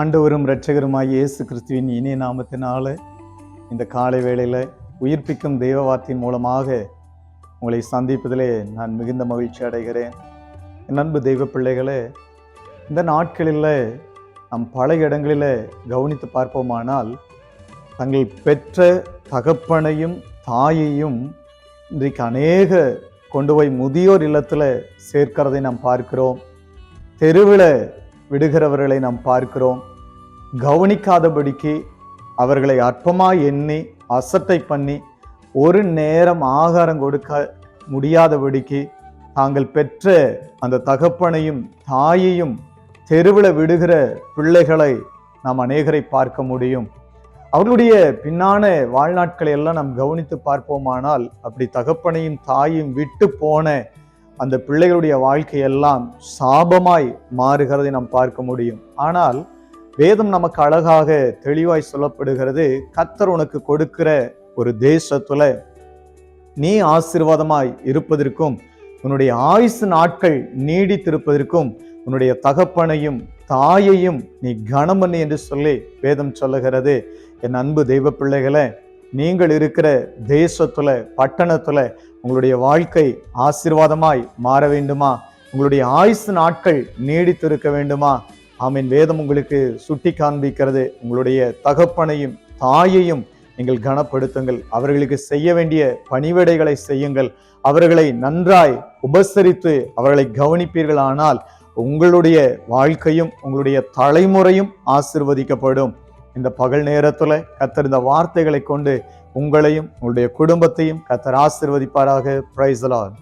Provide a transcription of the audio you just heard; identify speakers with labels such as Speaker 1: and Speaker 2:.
Speaker 1: ஆண்டவரும் இரட்சகருமாய் இயேசு கிறிஸ்துவின் இனிய நாமத்தினால இந்த காலை வேளையில் உயிர்ப்பிக்கும் தெய்வ வார்த்தையின் மூலமாக உங்களை சந்திப்பதிலே நான் மிகுந்த மகிழ்ச்சி அடைகிறேன். என் அன்பு தெய்வ பிள்ளைகளே இந்த நாட்களில் நம் பல இடங்களில் கவனித்து பார்ப்போமானால் தங்கள் பெற்ற தகப்பனையும் தாயையும் இன்றைக்கு அநேக கொண்டு போய் முதியோர் இல்லத்தில் சேர்க்கிறதை நாம் பார்க்கிறோம். தெருவில் விடுகிறவர்களை நாம் பார்க்கிறோம். கவனிக்காதபடிக்கு அவர்களை அற்பமாக எண்ணி அசட்டை பண்ணி ஒரு நேரம் ஆகாரம் கொடுக்க முடியாதபடிக்கு தாங்கள் பெற்ற அந்த தகப்பனையும் தாயையும் தெருவில் விடுகிற பிள்ளைகளை நாம் அநேகரை பார்க்க முடியும். அவர்களுடைய பின்னான வாழ்நாட்களை எல்லாம் நாம் கவனித்து பார்ப்போமானால் அப்படி தகப்பனையும் தாயும் விட்டு போன அந்த பிள்ளைகளுடைய வாழ்க்கையெல்லாம் சாபமாய் மாறுகிறதை நாம் பார்க்க முடியும். ஆனால் வேதம் நமக்கு அழகாக தெளிவாய் சொல்லப்படுகிறது கத்தர் உனக்கு கொடுக்கிற ஒரு தேசத்துல நீ ஆசீர்வாதமாய் இருப்பதற்கும் உன்னுடைய ஆயுசு நாட்கள் நீடித்திருப்பதற்கும் உன்னுடைய தகப்பனையும் தாயையும் நீ கனம் பண்ணு என்று சொல்லி வேதம் சொல்லுகிறது. என் அன்பு தெய்வ பிள்ளைகளை நீங்கள் இருக்கிற தேசத்துல பட்டணத்துல உங்களுடைய வாழ்க்கை ஆசீர்வாதமாய் மாற வேண்டுமா? உங்களுடைய ஆயுசு நாட்கள் நீடித்திருக்க வேண்டுமா? ஆமீன். வேதம் உங்களுக்கு சுட்டி காண்பிக்கிறது. உங்களுடைய தகப்பனையும் தாயையும் நீங்கள் கனப்படுத்துங்கள். அவர்களுக்கு செய்ய வேண்டிய பணிவிடைகளை செய்யுங்கள். அவர்களை நன்றாய் உபசரித்து அவர்களை கவனிப்பீர்களானால் உங்களுடைய வாழ்க்கையும் உங்களுடைய தலைமுறையும் ஆசிர்வதிக்கப்படும். இந்த பகல் நேரத்தில் கத்தர் இந்த வார்த்தைகளை கொண்டு உங்களையும் உங்களுடைய குடும்பத்தையும் கத்தர் ஆசிர்வதிப்பாராக. பிரைசலான்